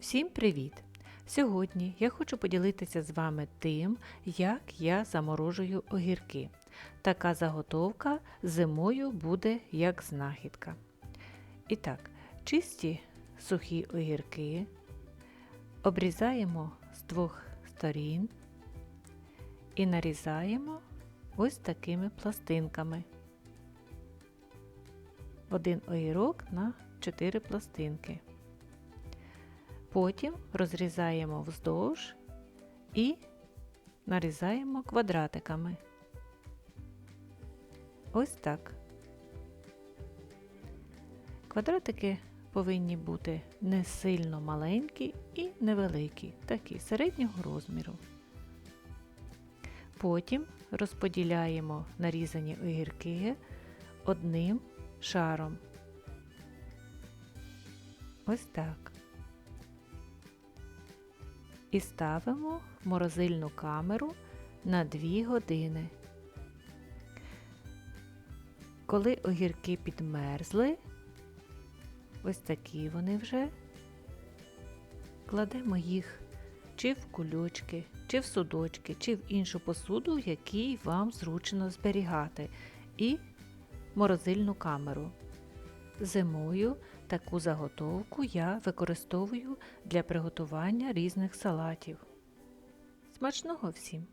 Всім привіт! Сьогодні я хочу поділитися з вами тим, як я заморожую огірки. Така заготовка зимою буде як знахідка. І так, чисті сухі огірки обрізаємо з двох сторін і нарізаємо ось такими пластинками. Один огірок на 4 пластинки. Потім розрізаємо вздовж і нарізаємо квадратиками. Ось так. Квадратики повинні бути не сильно маленькі і невеликі, такі середнього розміру. Потім розподіляємо нарізані огірки одним шаром. Ось так і ставимо в морозильну камеру на 2 години. Коли огірки підмерзли, ось такі вони вже, кладемо їх чи в кульочки, чи в судочки, чи в іншу посуду, в якій вам зручно зберігати, і морозильну камеру. Зимою таку заготовку я використовую для приготування різних салатів. Смачного всім!